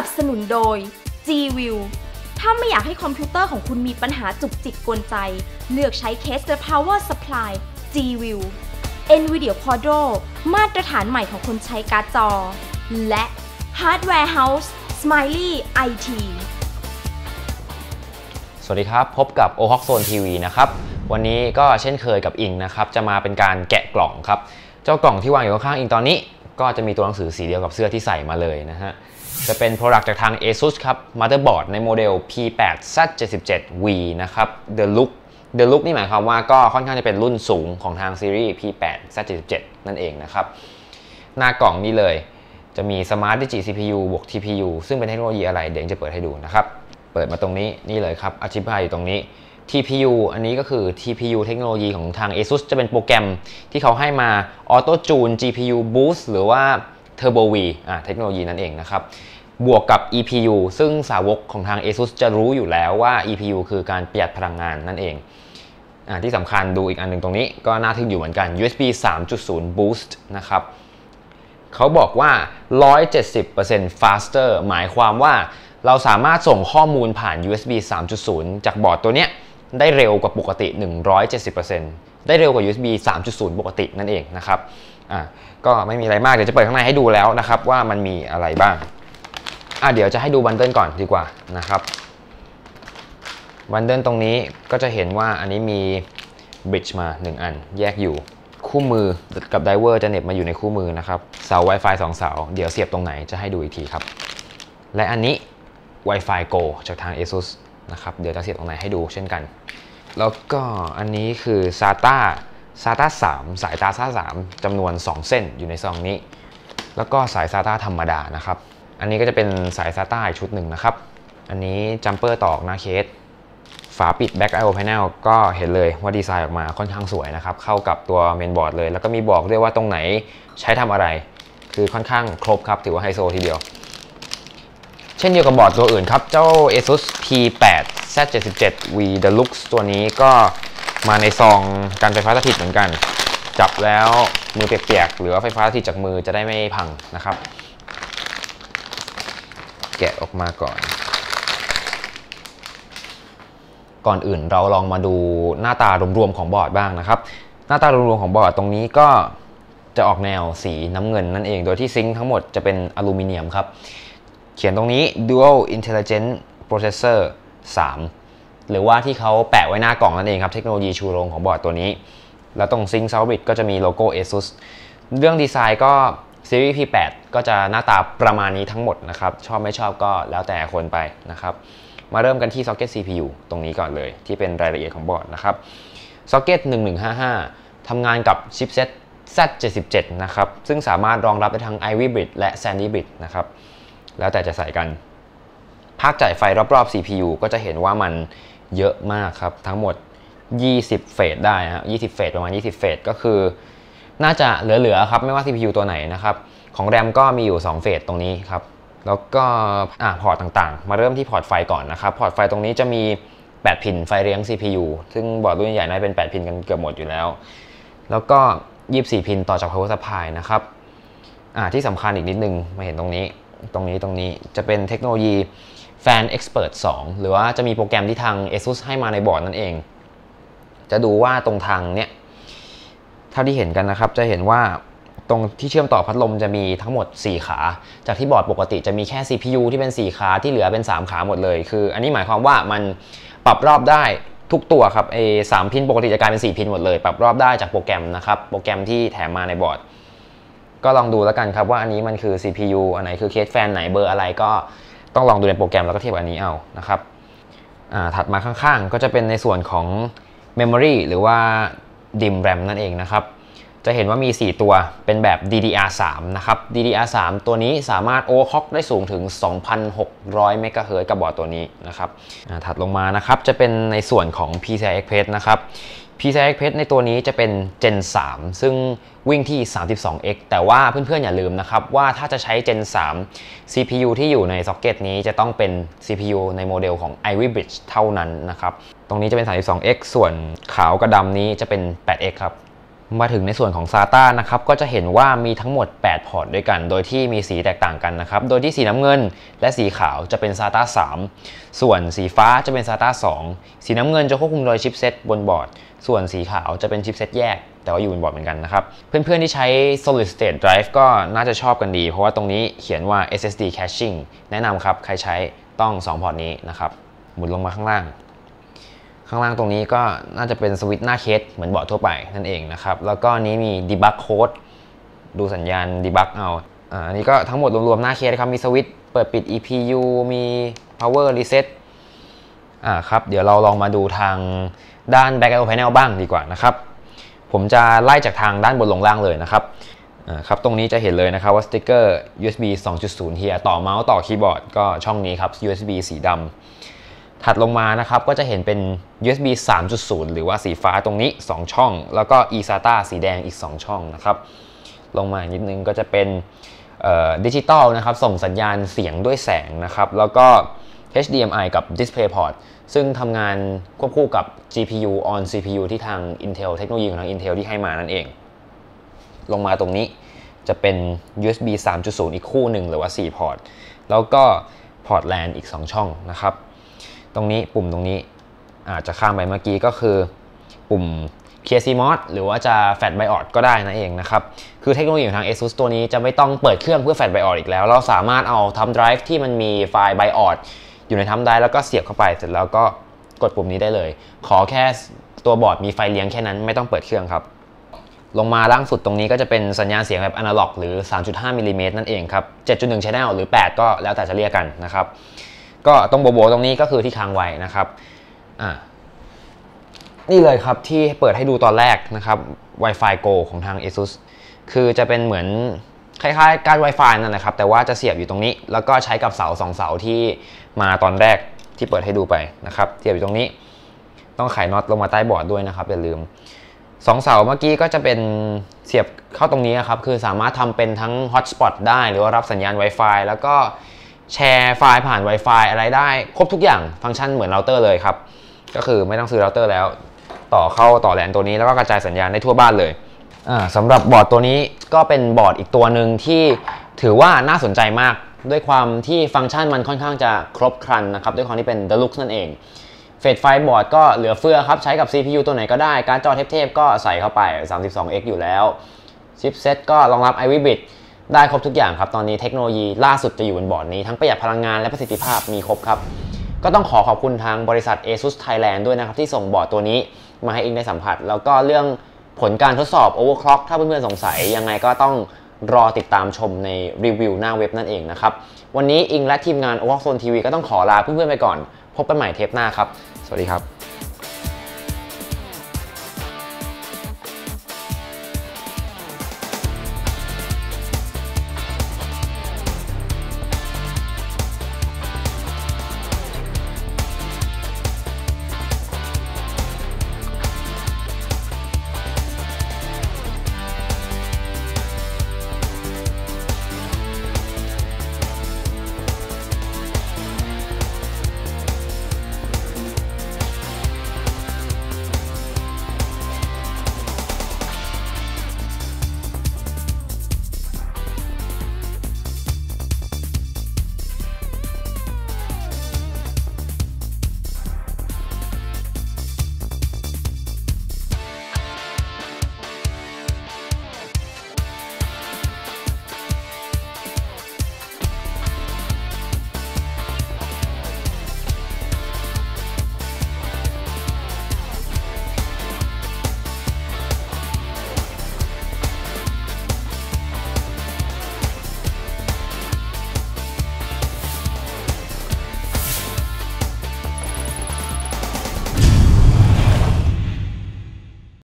นับสนุนโดย G-View ถ้าไม่อยากให้คอมพิวเตอร์ของคุณมีปัญหาจุกจิกกวนใจ เลือกใช้เคส The Power Supply G-View NVIDIA Quadro มาตรฐานใหม่ของคนใช้การ์ดจอ และ Hardware House Smiley IT สวัสดีครับ พบกับ o h o k Zone TV นะครับ วันนี้ก็เช่นเคยกับอิงนะครับ จะมาเป็นการแกะกล่องครับ เจ้ากล่องที่วางอยู่ข้างอิงตอนนี้ ก็จะมีตัวหนังสือสีเดียวกับเสื้อที่ใส่มาเลยนะฮะ จะเป็น Product จากทาง ASUS ครับ Motherboard ในโมเดล P8Z77V นะครับ The Look The Look นี่หมายความว่าก็ค่อนข้างจะเป็นรุ่นสูงของทางซีรีส์ P8Z77 นั่นเองนะครับ หน้ากล่องนี่เลย จะมี Smart Digi CPU บวก TPU ซึ่งเป็นเทคโนโลยีอะไรเดี๋ยวจะเปิดให้ดูนะครับ เปิดมาตรงนี้นี่เลยครับอธิบายอยู่ตรงนี้ TPU อันนี้ก็คือ TPU เทคโนโลยีของทาง ASUS จะเป็นโปรแกรมที่เขาให้มา Auto Tune GPU Boost หรือว่า Turbo V อ่าเทคโนโลยีนั่นเองนะครับบวกกับ EPU ซึ่งสาวกของทาง ASUS จะรู้อยู่แล้วว่า EPU คือการประหยัดพลังงานนั่นเองอ่าที่สำคัญดูอีกอันหนึ่งตรงนี้ก็น่าทึ่งอยู่เหมือนกัน USB 3.0 Boost นะครับเขาบอกว่า 170% faster หมายความว่าเราสามารถส่งข้อมูลผ่าน USB 3.0 จากบอร์ดตัวเนี้ยได้เร็วกว่าปกติ 170% ได้เร็วกว่า USB 3.0 ปกตินั่นเองนะครับอะก็ไม่มีอะไรมาก เดี๋ยวจะเปิดข้างในให้ดูแล้วนะครับ ว่ามันมีอะไรบ้างอะเดี๋ยวจะให้ดูบันเดิลก่อนดีกว่านะครับบันเดิลตรงนี้ก็จะเห็นว่าอันนี้มีบริดจ์มา 1 อันแยกอยู่คู่มือกับไดเวอร์จะเน็บมาอยู่ในคู่มือนะครับเสา Wi-Fi 2 เสา เดี๋ยวเสียบตรงไหนจะให้ดูอีกทีครับ และอันนี้ Wi-Fi Go จากทาง ASUS นะครับเดี๋ยวจะเสียบตรงไหนให้ดูเช่นกัน แล้วก็อันนี้คือ SATA SATA 3 สาย SATA 3จำนวน 2 เส้นอยู่ในซองนี้ แล้วก็สาย SATA ธรรมดานะครับ อันนี้ก็จะเป็นสาย SATA อีกชุดหนึ่งนะครับ อันนี้จัมเปอร์ต่อหน้าเคส ฝาปิด Back IO Panel ก็เห็นเลยว่าดีไซน์ออกมาค่อนข้างสวยนะครับ เข้ากับตัวเมนบอร์ดเลย แล้วก็มีบอกด้วยว่าตรงไหนใช้ทำอะไร คือค่อนข้างครบครับ ถือว่าไฮโซทีเดียว เช่นเดียวกับบอร์ดตัวอื่นครับ เจ้า ASUS P8 Z77V Deluxe ตัวนี้ก็มาในซองการไฟฟ้าสถิตเหมือนกัน จับแล้วมือเปียกๆ หรือว่าไฟฟ้าสถิตจากมือจะได้ไม่พังนะครับ แกะออกมาก่อน ก่อนอื่นเราลองมาดูหน้าตารวมๆของบอร์ดบ้างนะครับ หน้าตารวมๆของบอร์ดตรงนี้ก็จะออกแนวสีน้ำเงินนั่นเอง โดยที่ซิงค์ทั้งหมดจะเป็นอลูมิเนียมครับ เขียนตรงนี้ Dual Intelligent Processor 3 หรือว่าที่เขาแปะไว้หน้ากล่องนั่นเองครับ เทคโนโลยีชูโรงของบอร์ดตัวนี้ แล้วตรงซิงค์ซาวบิดก็จะมีโลโก้ ASUS เรื่องดีไซน์ก็ซีรีส์ P8 ก็จะหน้าตาประมาณนี้ทั้งหมดนะครับ ชอบไม่ชอบก็แล้วแต่คนไปนะครับ มาเริ่มกันที่ Socket CPU ตรงนี้ก่อนเลย ที่เป็นรายละเอียดของบอร์ดนะครับ Socket 1155ทำงานกับชิปเซ็ต Z77 นะครับ ซึ่งสามารถรองรับได้ทั้ง Ivy Bridge และ Sandy Bridge นะครับ แล้วแต่จะใส่กัน ภาคจ่ายไฟรอบๆ CPU ก็จะเห็นว่ามันเยอะมากครับ ทั้งหมด 20 เฟสได้ฮะ20 เฟสประมาณ 20 เฟสก็คือ น่าจะเหลือๆครับ ไม่ว่า CPU ตัวไหนนะครับ ของ RAM ก็มีอยู่ 2 เฟสตรงนี้ครับ แล้วก็อพอร์ตต่างๆ มาเริ่มที่พอร์ตไฟก่อนนะครับ พอร์ตไฟตรงนี้จะมี 8 พินไฟเลี้ยง CPU ซึ่งบอร์ดรุ่นใหญ่น่าจะเป็น 8 พินกันเกือบหมดอยู่แล้ว แล้วก็ 24 พินต่อจาก power supply นะครับที่สำคัญอีกนิดนึงมาเห็นตรงนี้ ตรงนี้ตรงนี้จะเป็นเทคโนโลยี Fan Expert 2 หรือว่าจะมีโปรแกรมที่ทาง ASUS ให้มาในบอร์ดนั่นเอง จะดูว่าตรงทางเนี้ยเท่าที่เห็นกันนะครับ จะเห็นว่าตรงที่เชื่อมต่อพัดลมจะมีทั้งหมด 4 ขา จากที่บอร์ดปกติจะมีแค่ CPU ที่เป็น 4 ขาที่เหลือเป็น 3 ขาหมดเลย คือ อันนี้หมายความว่ามันปรับรอบได้ทุกตัวครับเอสามพินปกติจะกลายเป็น 4 พินหมดเลย ปรับรอบได้จากโปรแกรมนะครับ โปรแกรมที่แถมมาในบอร์ด ก็ลองดูแล้วกันครับว่าอันนี้มันคือ CPU อันไหนคือเคสแฟนไหนเบอร์อะไรก็ต้องลองดูในโปรแกรมแล้วก็เทียบอันนี้เอานะครับถัดมาข้างๆ ก็จะเป็นในส่วนของ Memory หรือว่า DIM RAM นั่นเองนะครับ จะเห็นว่ามี 4 ตัวเป็นแบบ DDR3 นะครับ DDR3 ตัวนี้สามารถ overclock ได้สูงถึง 2,600 MHz กับบอร์ดตัวนี้นะครับถัดลงมานะครับจะเป็นในส่วนของ PCI Express นะครับ PCI Express ในตัวนี้จะเป็น Gen 3 ซึ่งวิ่งที่ 32x แต่ว่าเพื่อนๆอย่าลืมนะครับ ว่าถ้าจะใช้ Gen 3 CPU ที่อยู่ในซ็อกเก็ตนี้จะต้องเป็น CPU ในโมเดลของ Ivy Bridge เท่านั้นนะครับ ตรงนี้จะเป็น 32x ส่วนขาวกับดำนี้จะเป็น 8x ครับ มาถึงในส่วนของ SATA นะครับก็จะเห็นว่ามีทั้งหมด 8 พอร์ตด้วยกัน โดยที่มีสีแตกต่างกันนะครับ โดยที่สีน้ำเงินและสีขาวจะเป็น SATA 3 ส่วนสีฟ้าจะเป็น SATA 2 สีน้ำเงินจะควบคุมโดยชิปเซตบนบอร์ด ส่วนสีขาวจะเป็นชิปเซตแยก แต่ว่าอยู่บนบอร์ดเหมือนกันนะครับ เพื่อนๆที่ใช้ solid state drive ก็น่าจะชอบกันดี เพราะว่าตรงนี้เขียนว่า SSD caching แนะนำครับใครใช้ต้อง 2 พอร์ตนี้นะครับหมุนลงมาข้างล่าง ข้างล่างตรงนี้ก็น่าจะเป็นสวิตช์หน้าเคสเหมือนเบอร์ดทั่วไปนั่นเองนะครับ แล้วก็นี้มี debug code ดูสัญญาณ debug เอาอ่าอันนี้ก็ทั้งหมดรวมๆหน้าเคสครับ มีสวิตช์เปิดปิด EPU มี power reset อ่าครับเดี๋ยวเราลองมาดูทางด้าน back panel บ้างดีกว่านะครับ ผมจะไล่จากทางด้านบนลงล่างเลยนะครับอ่าครับตรงนี้จะเห็นเลยนะครับว่าสติ๊กเกอร์ USB 2.0 เฮียต่อเมาส์ต่อคีย์บอร์ดก็ช่องนี้ครับ USB สีดำ ถัดลงมานะครับก็จะเห็นเป็น USB 3.0 หรือว่าสีฟ้าตรงนี้ 2 ช่อง แล้วก็ eSATA สีแดงอีก 2 ช่องนะครับ ลงมาอีกนิดนึงก็จะเป็นดิจิตอลนะครับ ส่งสัญญาณเสียงด้วยแสงนะครับ แล้วก็ HDMI กับ DisplayPort ซึ่งทำงานควบคู่กับ GPU on CPU ที่ทาง Intel เทคโนโลยีของทาง Intel ที่ให้มานั่นเอง ลงมาตรงนี้จะเป็น USB 3.0 อีกคู่หนึ่งหรือว่า 4 พอร์ต แล้วก็พอร์ต LAN อีก 2 ช่องนะครับ ตรงนี้ปุ่มตรงนี้อาจจะข้ามไปเมื่อกี้ก็คือ ปุ่ม KCMOS หรือว่าจะ Fat BIOS ก็ได้นั่นเองนะครับ คือเทคโนโลยีของทาง ASUS ตัวนี้จะไม่ต้องเปิดเครื่องเพื่อ Fat BIOS อีกแล้ว เราสามารถเอาทำ drive ที่มันมีไฟล์ BIOS อยู่ในทำ drive แล้วก็เสียบเข้าไป เสร็จแล้วก็กดปุ่มนี้ได้เลย ขอแค่ตัวบอร์ดมีไฟเลี้ยงแค่นั้นไม่ต้องเปิดเครื่องครับ ลงมาล่างสุดตรงนี้ก็จะเป็นสัญญาณเสียงแบบอนาล็อกหรือ 3.5มิลลิเมตรนั่นเองครับ 7.1 channel หรือ 8 ก็แล้วแต่จะเรียกกันนะครับ ก็ตรงโบโบตรงนี้ก็คือที่ค้างไว้นะครับอ่านี่เลยครับที่เปิดให้ดูตอนแรกนะครับ Wi-Fi Go ของทาง ASUS คือจะเป็นเหมือนคล้ายๆ การ Wi-Fi นั่นแหละครับ แต่ว่าจะเสียบอยู่ตรงนี้ แล้วก็ใช้กับเสาสองเสาที่มาตอนแรกที่เปิดให้ดูไปนะครับ เสียบอยู่ตรงนี้ ต้องไขน็อตลงมาใต้บอร์ดด้วยนะครับอย่าลืมสองเสาเมื่อกี้ก็จะเป็นเสียบเข้าตรงนี้ครับ คือสามารถทำเป็นทั้ง Hotspot ได้หรือว่ารับสัญญาณ Wi-Fi แล้วก็ แชร์ไฟล์ผ่าน Wi-Fi อะไรได้ ครบทุกอย่างฟังก์ชันเหมือนเราเตอร์เลยครับ ก็คือไม่ต้องซื้อเราเตอร์แล้ว ต่อเข้าต่อแลนตัวนี้แล้วก็กระจายสัญญาณได้ทั่วบ้านเลยสำหรับบอร์ดตัวนี้ก็เป็นบอร์ดอีกตัวหนึ่งที่ถือว่าน่าสนใจมากด้วยความที่ฟังก์ชันมันค่อนข้างจะครบครันนะครับ ด้วยความที่เป็น Deluxe นั่นเองเฟดไฟบอร์ดก็เหลือเฟือครับ ใช้กับ CPU ตัวไหนก็ได้ การจอเทพๆก็ใส่เข้าไป 32x อยู่แล้วชิปเซ็ตก็รองรับ Ivy Bit ได้ครบทุกอย่างครับ ตอนนี้เทคโนโลยีล่าสุดจะอยู่บนบอร์ดนี้ทั้งประหยัดพลังงานและประสิทธิภาพมีครบครับ ก็ต้องขอขอบคุณทางบริษัท ASUS Thailand ด้วยนะครับที่ส่งบอร์ดตัวนี้มาให้อิงได้สัมผัส แล้วก็เรื่องผลการทดสอบ overclock ถ้าเพื่อนๆสงสัยยังไงก็ต้องรอติดตามชมในรีวิวหน้าเว็บนั่นเองนะครับ วันนี้อิงและทีมงาน overclockzone TV ก็ต้องขอลาเพื่อนๆไปก่อน พบกันใหม่เทปหน้าครับ สวัสดีครับ